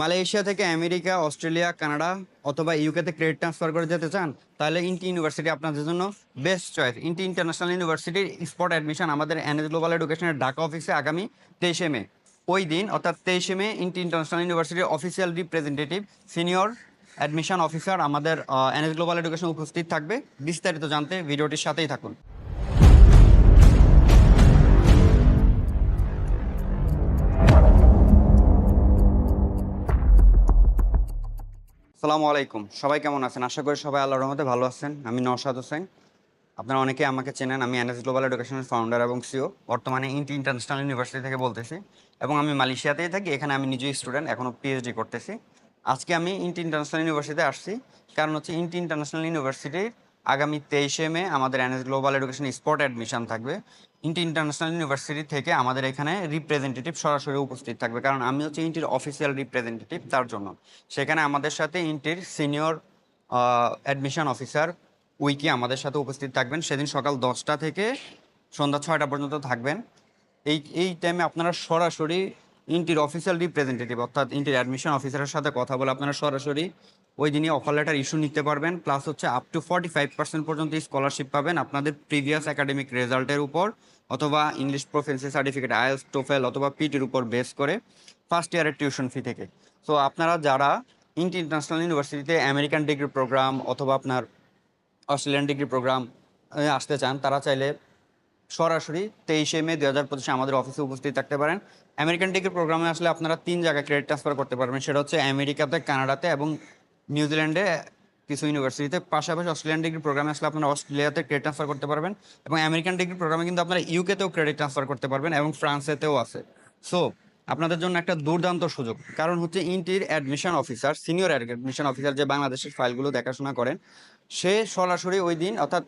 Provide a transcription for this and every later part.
Malaysia থেকে America, Australia, Canada অথবা ইউকেতে ক্রেডিট ট্রান্সফার করে যেতে চান, তাহলে ইন্টি ইউনিভার্সিটি আপনাদের জন্য বেস্ট চয়েস ইন্টি ইন্টারন্যাশনাল ইউনিভার্সিটির স্পট অ্যাডমিশন আমাদের এনএস গ্লোবাল এডুকেশনের ঢাকা অফিসে আগামী তেইশে মে। ওই দিন, অর্থাৎ তেইশে মে ইন্টি ইন্টারন্যাশনাল ইউনিভার্সিটির official representative senior admission officer আমাদের এনএস গ্লোবাল এডুকেশন উপস্থিত থাকবে। বিস্তারিত জানতে ভিডিওটির সাথেই থাকুন। আসসালামু আলাইকুম। সবাই কেমন আছেন? আশা করি সবাই আল্লাহর রহমতে ভালো আছেন। আমি নওশাদ হোসেন। আপনারা অনেকে আমাকে চেনেন। আমি এনএস গ্লোবাল এডুকেশনের ফাউন্ডার এবং সিও বর্তমানে ইন্টি ইন্টারন্যাশনাল ইউনিভার্সিটি থেকে বলতেছি। এবং আমি মালয়েশিয়াতেই থাকি। এখানে আমি নিজেই স্টুডেন্ট এখনও পিএইচডি করতেছি। আজকে আমি ইন্টি ইন্টারন্যাশনাল ইউনিভার্সিটিতে আসছি। কারণ হচ্ছে ইন্টি ইন্টারন্যাশনাল ইউনিভার্সিটির আগামী তেইশে মে আমাদের NS global education spot admission থাকবে। ইন্টি ইন্টারন্যাশনাল ইউনিভার্সিটি থেকে আমাদের এখানে রিপ্রেজেন্টেটিভ সরাসরি উপস্থিত থাকবে। কারণ আমি হচ্ছে ইন্টির অফিসিয়াল রিপ্রেজেন্টেটিভ তার জন্য। সেখানে আমাদের সাথে ইন্টির সিনিয়র অ্যাডমিশন অফিসার উইকি আমাদের সাথে উপস্থিত থাকবেন। সেদিন সকাল দশটা থেকে সন্ধ্যা ছয়টা পর্যন্ত থাকবেন। এই এই টাইমে আপনারা সরাসরি ইন্টির অফিসিয়াল রিপ্রেজেন্টেটিভ অর্থাৎ ইন্টির অ্যাডমিশন অফিসারের সাথে কথা বলে আপনারা সরাসরি ওই দিনই অফার লেটার ইস্যু নিতে পারবেন। প্লাস হচ্ছে up to forty five percent পর্যন্ত স্কলারশিপ পাবেন আপনাদের প্রিভিয়াস একাডেমিক রেজাল্টের উপর, অথবা English proficiency certificate IELTS TOEFL অথবা পিটির উপর বেস করে ফার্স্ট ইয়ারের টিউশন ফি থেকে। সো আপনারা যারা ইন্টি ইন্টারন্যাশনাল ইউনিভার্সিটিতে আমেরিকান ডিগ্রি প্রোগ্রাম অথবা আপনার অস্ট্রেলিয়ান ডিগ্রি প্রোগ্রাম আসতে চান, তারা চাইলে সরাসরি তেইশে মে দুই হাজার পঁচিশে আমাদের অফিসে উপস্থিত থাকতে পারেন। আমেরিকান ডিগ্রি প্রোগ্রামে আসলে আপনারা তিন জায়গায় ক্রেডিট ট্রান্সফার করতে পারবেন। সেটা হচ্ছে আমেরিকাতে কানাডাতে এবং নিউজিল্যান্ডে কিছু ইউনিভার্সিটিতে পাশাপাশি অস্ট্রেলিয়ান ডিগ্রি প্রোগ্রামে আসলে আপনারা অস্ট্রেলিয়াতে ক্রেডিট ট্রান্সফার করতে পারবেন এবং আমেরিকান ডিগ্রি প্রোগ্রামে কিন্তু আপনারা ইউকেতেও ক্রেডিট ট্রান্সফার করতে পারবেন এবং ফ্রান্সেতেও আছে। সো আপনাদের জন্য একটা দুর্দান্ত সুযোগ। কারণ হচ্ছে ইন্টির admission officer senior admission officer যে বাংলাদেশের ফাইলগুলো দেখাশোনা করেন, সে সরাসরি ওই দিন অর্থাৎ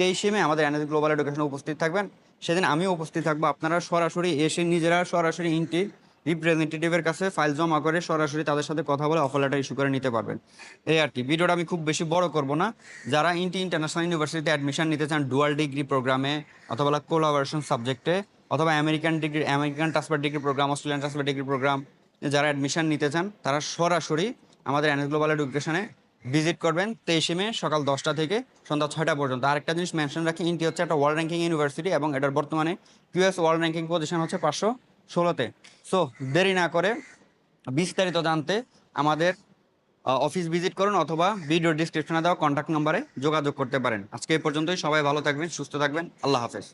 তেইশে মে আমাদের এনএস গ্লোবাল এডুকেশনে উপস্থিত থাকবেন। সেদিন আমিও উপস্থিত থাকব। আপনারা সরাসরি এসে নিজেরা সরাসরি ইন্টির রিপ্রেজেন্টেটিভের কাছে ফাইল জমা করে সরাসরি তাদের সাথে কথা বলে অফার লেটার ইস্যু করে নিতে পারবেন। এই আর কি। ভিডিওটা আমি খুব বেশি বড় করব না। যারা ইন্টি ইন্টারন্যাশনাল ইউনিভার্সিটিতে অ্যাডমিশন নিতে চান ডুয়াল ডিগ্রি প্রোগ্রামে অথবা কোলাবোরেশন সাবজেক্টে অথবা American degree American transfer degree program Australian transfer degree program যারা অ্যাডমিশন নিতে চান, তারা সরাসরি আমাদের এনএস গ্লোবাল এডুকেশনে ভিজিট করবেন তেইশে মে সকাল দশটা থেকে সন্ধ্যা ছয়টা পর্যন্ত। আরেকটা জিনিস মেনশন রাখি ইন্টি হচ্ছে একটা ওয়ার্ল্ড র্যাঙ্কিং ইউনিভার্সিটি এবং এটার বর্তমানে কিউএস ওয়ার্ল্ড র্যাঙ্কিং পজিশন হচ্ছে পাঁচশো ষোলোতে। সো দেরি না করে বিস্তারিত জানতে আমাদের অফিস ভিজিট করুন অথবা ভিডিও ডিসক্রিপশনে দেওয়া কন্ট্যাক্ট নাম্বারে যোগাযোগ করতে পারেন। আজকে এই পর্যন্তই, সবাই ভালো থাকবেন, সুস্থ থাকবেন, আল্লাহ হাফেজ।